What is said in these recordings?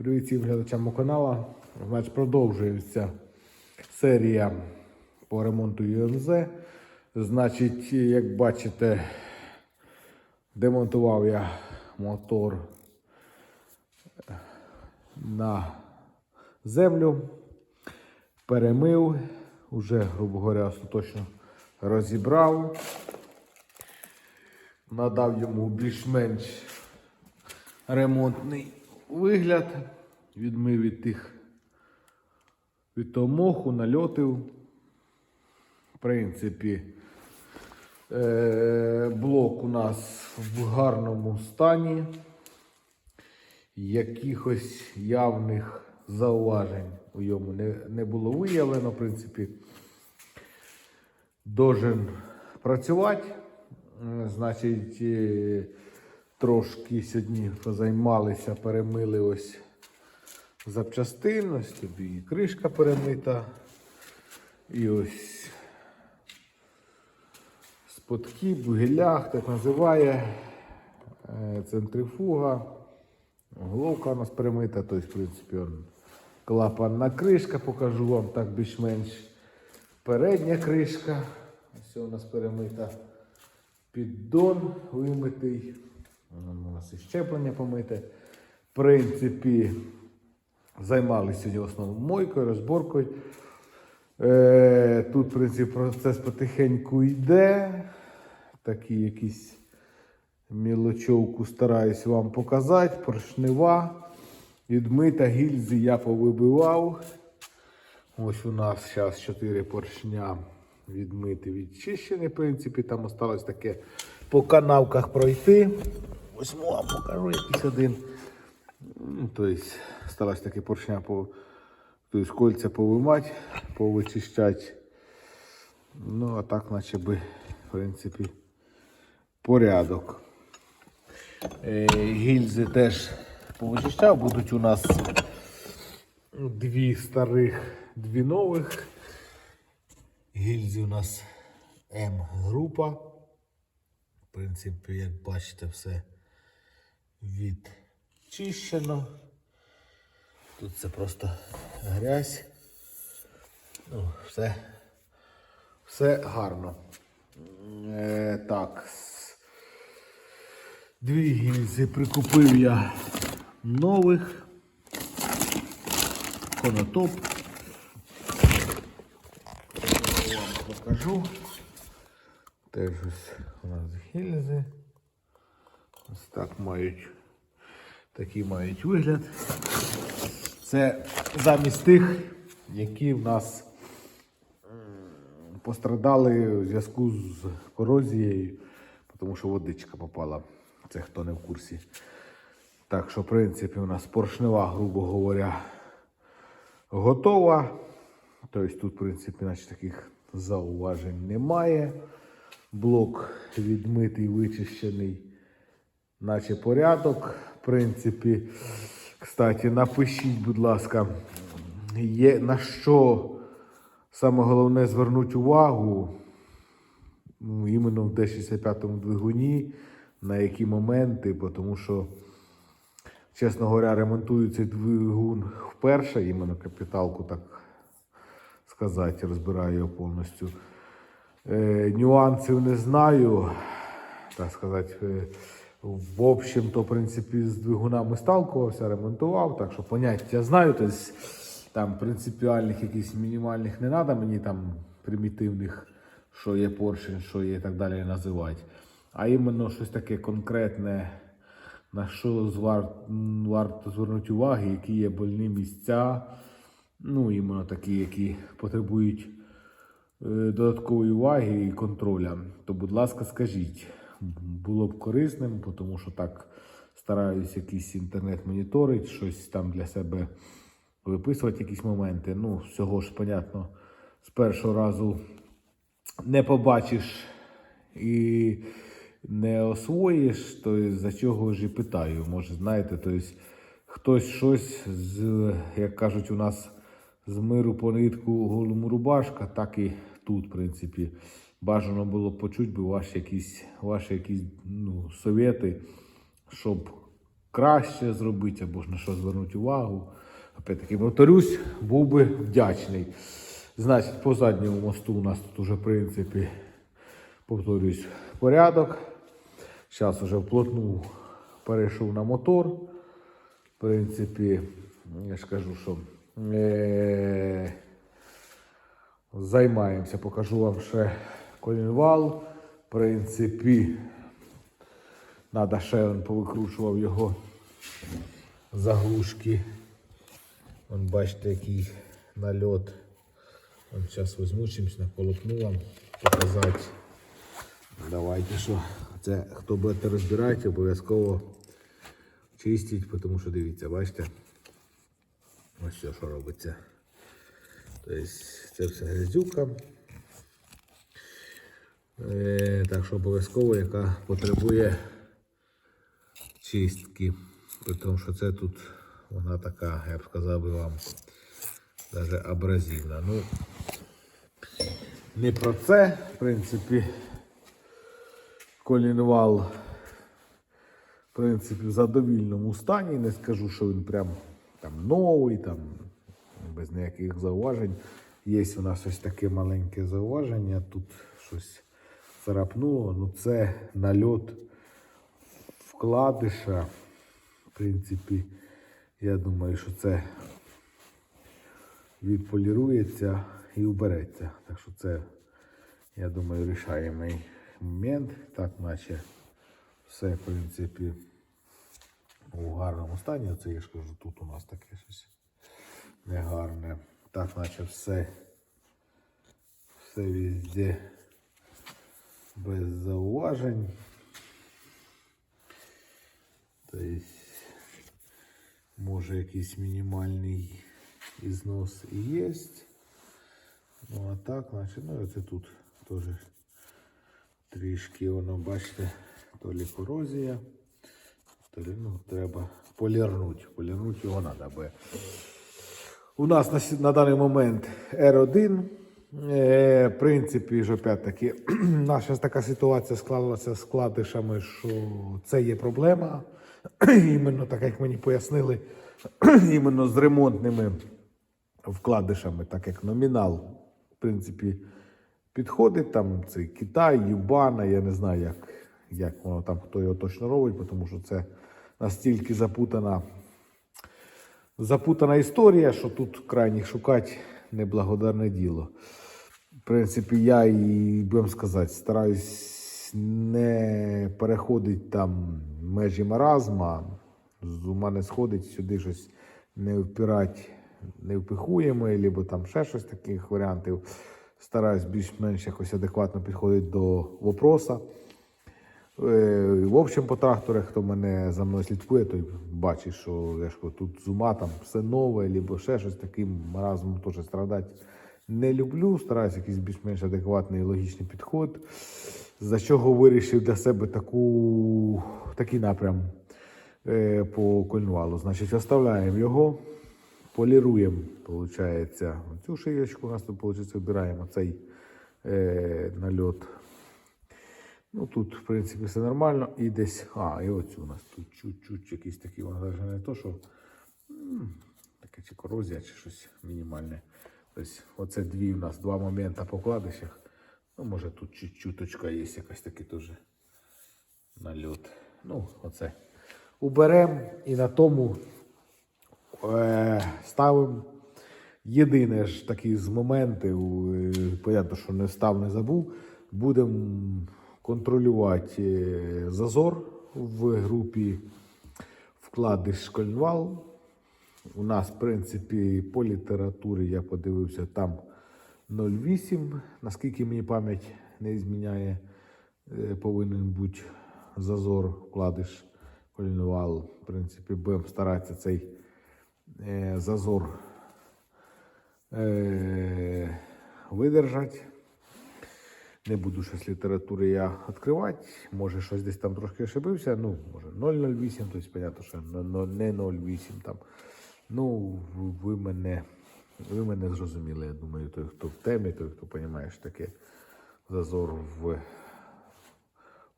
Привіт глядачам мого каналу. Значить, продовжується серія по ремонту ЮМЗ. Значить, як бачите, демонтував я мотор на землю, перемив, уже, грубо говоря, остаточно розібрав, надав йому більш-менш ремонтний вигляд, відмив від тих від того моху, нальотив. В принципі, е, блок у нас в гарному стані. Якихось явних зауважень у йому не, не було виявлено. В принципі, должен працювати. Значить, е, трошки сьогодні позаймалися, перемили ось запчастин, ось тобі і кришка перемита. І ось спотки, бугелях, так називає е, центрифуга. Головка у нас перемита, тобто, в принципі, клапанна кришка, покажу вам так більш-менш. Передня кришка. Ось у нас перемита. Піддон вимитий. У нас і щеплення помите. В принципі, займалися сьогодні в основному мойкою, розборкою. Е, тут, в принципі, процес потихеньку йде. Такі якісь мілочовку стараюсь вам показати. Поршнева. Відмита гільзи я повибивав. Ось у нас зараз 4 поршня відмити, відчищені. В принципі, там осталось таке по канавках пройти. Ось вам покажу якийсь один. Тобто, осталось таке поршня по тобто, кольця повимати, повичищати. Ну, а так, наче би, в принципі, порядок. Е, гільзи теж повичищав, будуть у нас дві старих, дві нових. Гільзи у нас М-група. Принципі, як бачите, все відчищено. Тут це просто грязь. Ну, все, все гарно. Е, так. Дві гільзи прикупив я нових. Конотоп. Я Вам покажу. Теж ось у нас гільзи. Ось так мають. Такий мають вигляд. Це замість тих, які в нас пострадали у зв'язку з корозією, тому що водичка попала. Це хто не в курсі. Так що, в принципі, у нас поршнева, грубо говоря, готова. Тобто тут, в принципі, наче таких зауважень немає. Блок відмитий, вичищений, наче порядок. В принципі, кстати, напишіть, будь ласка, є на що саме головне звернути увагу ну, іменно в D65 двигуні, на які моменти, тому що, чесно говоря, ремонтую цей двигун вперше, іменно капіталку, так сказати, розбираю його повністю. Е, нюансів не знаю, так сказати. Е, в общем-то, в принципі, з двигунами сталкувався, ремонтував, так що поняття знаю. Тобто, там принципіальних якихось мінімальних не треба мені там примітивних, що є поршень, що є і так далі називати. А іменно щось таке конкретне, на що звар- варто звернути увагу, які є больні місця. Ну, іменно такі, які потребують додаткової уваги і контроля, то, будь ласка, скажіть, було б корисним, тому що так стараюсь якийсь інтернет моніторити, щось там для себе виписувати, якісь моменти. Ну, всього ж, понятно, з першого разу не побачиш і не освоїш, то за чого ж і питаю. Може, знаєте, то есть хтось щось з, як кажуть, у нас з миру по нитку голому рубашка, так і тут, в принципі, бажано було почути би ваші якісь, ваші якісь ну, совєти, щоб краще зробити, або ж на що звернути увагу. Опять-таки, повторюсь, був би вдячний. Значить, по задньому мосту у нас тут уже, в принципі, повторюсь, порядок. Зараз вже вплотну перейшов на мотор. В принципі, я ж кажу, що е- займаємося, покажу вам ще колінвал. В принципі, треба ще він повикручував його заглушки. Вон бачите, який нальот. Вон зараз візьму чимось наколопну вам показати. Давайте що. Це хто будете розбирати, обов'язково чистіть, тому що дивіться, бачите? Ось все, що робиться. Тобто це все грязюка. Е, так що обов'язково, яка потребує чистки. При тому, що це тут вона така, я б сказав би вам, навіть абразивна. Ну, не про це, в принципі, колінвал, в принципі, в задовільному стані. Не скажу, що він прям там новий, там без ніяких зауважень. Є у нас ось таке маленьке зауваження. Тут щось царапнуло. Ну це нальот вкладиша. В принципі, я думаю, що це відполірується і убереться. Так що це, я думаю, рішаємий момент. Так, наче все, в принципі, у гарному стані. Оце я ж кажу, тут у нас таке щось негарне. Так, наче все, все везде без зауважень. Тобто, може якийсь мінімальний ізнос і є. Ну а так, значить, ну це тут теж трішки воно, бачите, то лі корозія, то ну, треба полірнути. Полірнути його треба. У нас на, на даний момент R1. Е, в принципі, ж опять-таки, наша така ситуація склалася з вкладишами, що це є проблема. Іменно так, як мені пояснили, іменно з ремонтними вкладишами, так як номінал, в принципі, підходить. Там цей Китай, Юбана, я не знаю, як, як воно там, хто його точно робить, тому що це настільки запутана запутана історія, що тут крайніх шукати неблагодарне діло. В принципі, я і будемо сказати, стараюсь не переходити там межі маразма, з ума не сходить сюди щось не впирати, не впихуємо, або там ще щось таких варіантів. Стараюсь більш-менш якось адекватно підходити до вопроса. Е, В общем, по тракторах, хто мене за мною слідкує, той бачить, що я тут з ума там все нове, або ще щось таким маразмом теж страдати не люблю. Стараюсь якийсь більш-менш адекватний і логічний підход. За чого вирішив для себе таку, такий напрям е, по кольнувалу. Значить, оставляємо його, поліруємо, виходить, цю шиєчку. У нас тут, виходить, вибираємо цей е, нальот. Ну тут, в принципі, все нормально. І десь. А, і оцю у нас тут чуть-чуть якийсь такий, воно навіть не то, що м, таке чи корозія, чи щось мінімальне. Тобто, оце дві у нас два моменти по кладищах. Ну, може тут чуть чуточка є якась такий теж нальот. Ну, оце. Уберемо і на тому е, ставимо. Єдине ж такий з моментів, е, понятно, що не став, не забув. Будемо контролювати е, зазор в групі вкладиш школьнвал. У нас, в принципі, по літературі я подивився там 0,8. Наскільки мені пам'ять не зміняє, е, повинен бути зазор, вкладиш колінвал. В принципі, будемо старатися цей е, зазор видержати. Не буду щось літератури я відкривати. Може, щось десь там трошки ошибився. Ну, може 0,08, тобто, понятно, що не 0,8 там. Ну, ви мене, ви мене зрозуміли, я думаю, той, хто в темі, той, хто розуміє, що таке зазор в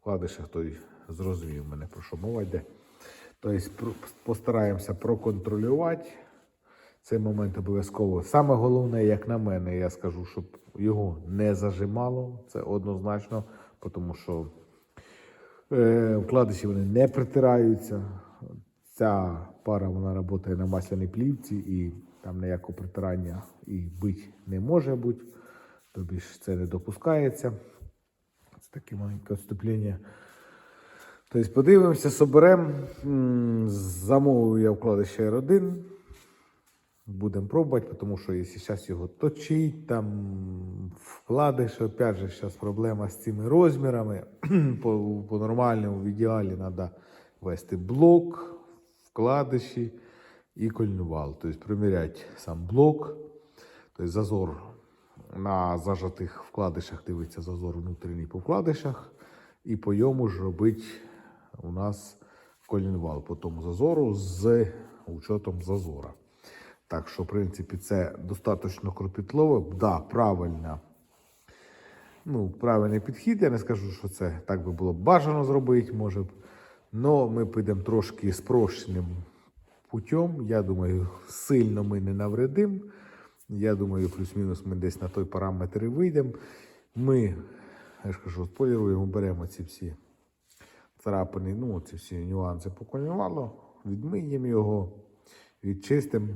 вкладишах, той зрозумів мене, про що мова йде. Тобто постараємося проконтролювати цей момент обов'язково. Саме головне, як на мене, я скажу, щоб його не зажимало. Це однозначно, тому що е, вкладиші вони не притираються. Ця пара вона працює на масляній плівці і там ніякого притирання і бить не може бути. Тобі ж це не допускається. Це таке маленьке вступлення. Тобто подивимося, соберемо. Замовив я вкладище R1. Будемо пробувати, тому що якщо зараз його точить, там вкладиш, опять же, зараз проблема з цими розмірами. по, по нормальному, в ідеалі треба вести блок, вкладиші і кольнувал. Тобто приміряти сам блок, тобто зазор на зажатих вкладишах дивиться зазор внутрішній по вкладишах, і по йому ж робить у нас колінвал по тому зазору з учетом зазора. Так що, в принципі, це достатньо кропітлово. Да, правильна, ну, правильний підхід. Я не скажу, що це так би було бажано зробити, може б. Ми підемо трошки спрощеним путем. Я думаю, сильно ми не навредимо. Я думаю, плюс-мінус ми десь на той параметр і вийдемо. Ми, я ж кажу, поліруємо, беремо ці всі царапини, ну, ці всі нюанси по колінвалу, відмиємо його, відчистимо,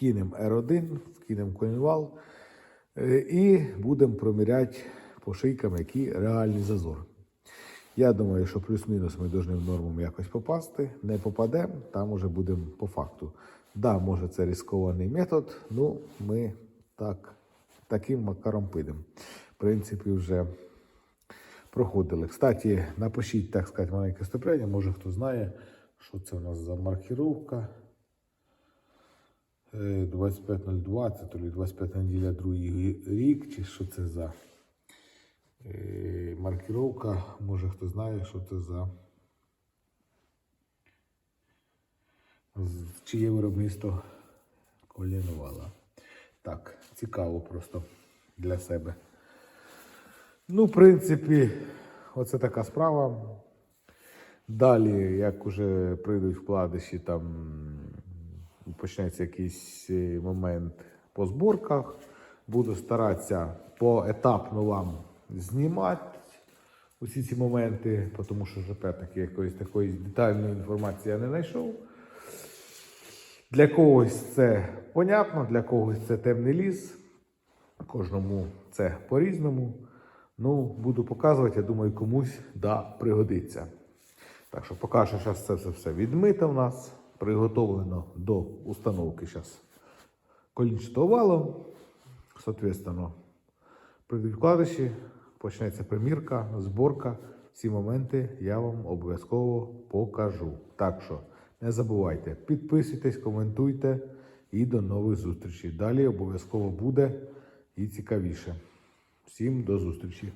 вкинемо R1, вкинемо колінвал е, і будемо проміряти по шийкам, який реальний зазор. Я думаю, що плюс-мінус ми повинні в норму якось попасти. Не попадемо, там уже будемо по факту. Да, може це ризикований метод, ну ми так, таким макаром підемо. В принципі, вже проходили. Кстати, напишіть, так сказати, маленьке вступлення, може хто знає, що це у нас за маркіровка. Е, 25.02, це то лі 25 неділя, другий рік, чи що це за е, маркіровка. Може хто знає, що це за чиє виробництво колінувала. Так, цікаво просто для себе. Ну, в принципі, оце така справа. Далі, як уже прийдуть вкладиші, там почнеться якийсь е, момент по зборках. Буду старатися поетапно вам знімати усі ці моменти, тому що ж опять-таки якоїсь такої детальної інформації я не знайшов. Для когось це понятно, для когось це темний ліс. Кожному це по-різному. Ну, буду показувати, я думаю, комусь да, пригодиться. Так що поки що зараз це все, все відмито в нас, приготовлено до установки зараз колінчатого валу. Соответственно, прийдуть вкладиші, почнеться примірка, зборка. Ці моменти я вам обов'язково покажу. Так що не забувайте, підписуйтесь, коментуйте і до нових зустрічей. Далі обов'язково буде і цікавіше. Всім до зустрічі!